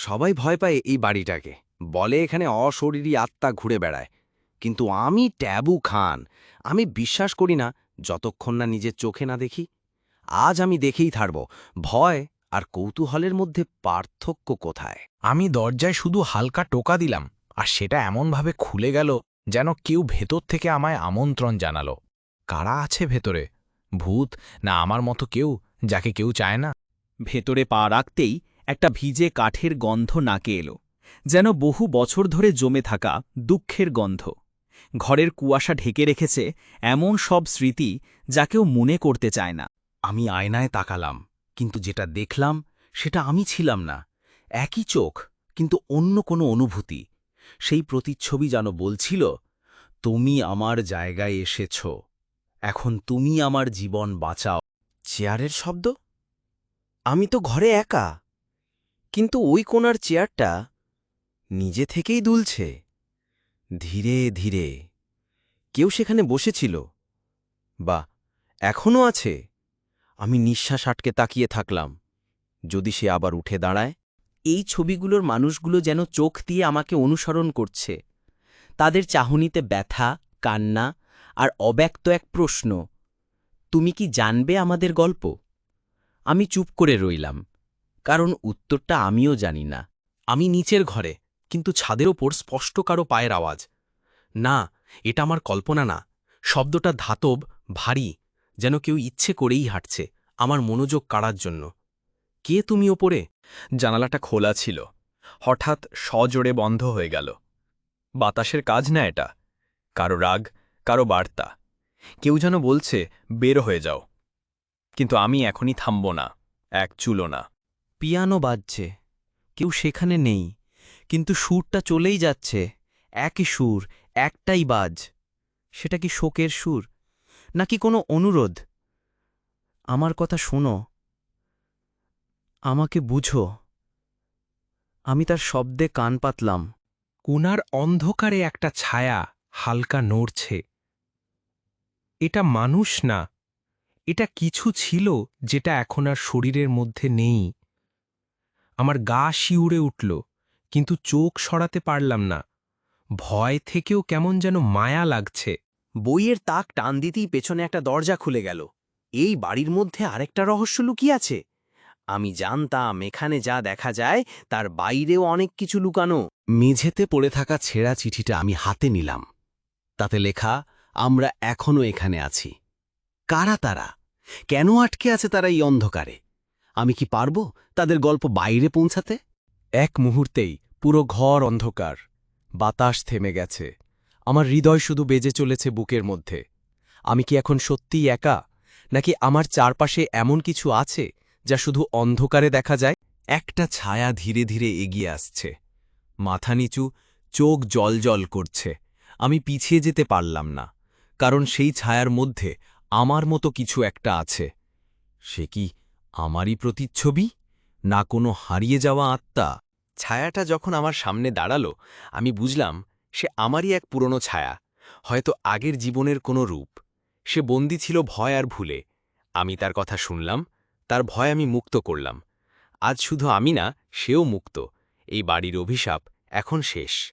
সবাই ভয় পায় এই বাড়িটাকে। বলে এখানে অশরীরী আত্মা ঘুরে বেড়ায়। কিন্তু আমি ট্যাবু খান। আমি বিশ্বাস করি না যতক্ষণ না নিজের চোখে না দেখি। আজ আমি দেখেই থারব ভয় আর কৌতূহলের মধ্যে পার্থক্য কোথায়? আমি দরজায় শুধু হালকা টোকা দিলাম আর সেটা এমনভাবে খুলে গেল যেন কেউ ভেতর থেকে আমায় আমন্ত্রণ জানালো। কারা আছে ভেতরে? ভূত? না আমার মতো কেউ যাকে কেউ চায় না। ভেতরে পা রাখতেই একটা ভিজে কাঠের গন্ধ নাকে এলো যেন বহু বছর ধরে জমে থাকা দুঃখের গন্ধ। ঘরের কুয়াশা ঢেকে রেখেছে এমন সব স্মৃতি যা কেউ মনে করতে চায় না। আমি আয়নায় তাকালাম কিন্তু যেটা দেখলাম সেটা আমি ছিলাম না। একই চোখ কিন্তু অন্য কোনো অনুভূতি। সেই প্রতিচ্ছবি যেন বলছিল তুমি আমার জায়গায় এসেছ। এখন তুমি আমার জীবন বাঁচাও। চেয়ারের শব্দ? আমি তো ঘরে একা। কিন্তু ওই কোনার চেয়ারটা নিজে থেকেই দুলছে। ধীরে ধীরে। কেউ সেখানে বসেছিল। বা এখনও আছে। আমি নিঃশ্বাস আটকে তাকিয়ে থাকলাম। যদি সে আবার উঠে দাঁড়ায়? এই ছবিগুলোর মানুষগুলো যেন চোখ দিয়ে আমাকে অনুসরণ করছে। তাদের চাহনিতে ব্যথা, কান্না আর অব্যক্ত এক প্রশ্ন, তুমি কি জানবে আমাদের গল্প? আমি চুপ করে রইলাম। কারণ উত্তরটা আমিও জানি না। আমি নিচের ঘরে, কিন্তু ছাদের ওপর স্পষ্ট কারও পায়ের আওয়াজ। না, এটা আমার কল্পনা না। শব্দটা ধাতব, ভারী, যেন কেউ ইচ্ছে করেই হাঁটছে, আমার মনোযোগ কাড়ার জন্য। কে তুমি ওপরে? জানালাটা খোলা ছিল। হঠাৎ সজোরে বন্ধ হয়ে গেল। বাতাসের কাজ না এটা? কারও রাগ, কারও বার্তা। কেউ যেন বলছে, বের হয়ে যাও। কিন্তু আমি এখনই থামব না, এক চুলো না। পিয়ানো বাজছে। কেউ সেখানে নেই। কিন্তু সুরটা চলেই যাচ্ছে। একই সুর, একটাই বাজ। সেটা কি শোকের সুর? নাকি কোনো অনুরোধ? আমার কথা শোনো। আমাকে বুঝো। আমি তার শব্দে কান পাতলাম। কোনার অন্ধকারে একটা ছায়া হালকা নড়ছে। এটা মানুষ না। এটা কিছু ছিল যেটা এখন আর শরীরের মধ্যে নেই। আমার গা শিউরে উঠল কিন্তু চোখ সরাতে পারলাম না। ভয় থেকেও কেমন যেন মায়া লাগছে। বইয়ের তাক টান দিতেই পেছনে একটা দরজা খুলে গেল। এই বাড়ির মধ্যে আরেকটা রহস্য লুকিয়ে আছে। আমি জানতাম এখানে যা দেখা যায় তার বাইরেও অনেক কিছু লুকানো। মেঝেতে পড়ে থাকা ছেঁড়া চিঠিটা আমি হাতে নিলাম। তাতে লেখা আমরা এখনও এখানে আছি। কারা তারা? কেন আটকে আছে তারা এই অন্ধকারে? আমি কি পারব তাদের গল্প বাইরে পৌঁছাতে? এক মুহূর্তেই পুরো ঘর অন্ধকার। বাতাস থেমে গেছে। আমার হৃদয় শুধু বেজে চলেছে বুকের মধ্যে। আমি কি এখন সত্যিই একা? নাকি আমার চারপাশে এমন কিছু আছে যা শুধু অন্ধকারে দেখা যায়? একটা ছায়া ধীরে ধীরে এগিয়ে আসছে। মাথা নিচু, চোখ জল জল করছে। আমি পিছিয়ে যেতে পারলাম না, কারণ সেই ছায়ার মধ্যে আমার মতো কিছু একটা আছে। সে কি? আমারই প্রতিচ্ছবি? না কোনো হারিয়ে যাওয়া আত্মা? ছায়াটা যখন আমার সামনে দাঁড়াল, আমি বুঝলাম সে আমারই এক পুরনো ছায়া, হয়তো আগের জীবনের কোনো রূপ। সে বন্দি ছিল ভয় আর ভুলে। আমি তার কথা শুনলাম, তার ভয় আমি মুক্ত করলাম। আজ শুধু আমি না, সেও মুক্ত। এই বাড়ির অভিশাপ এখন শেষ।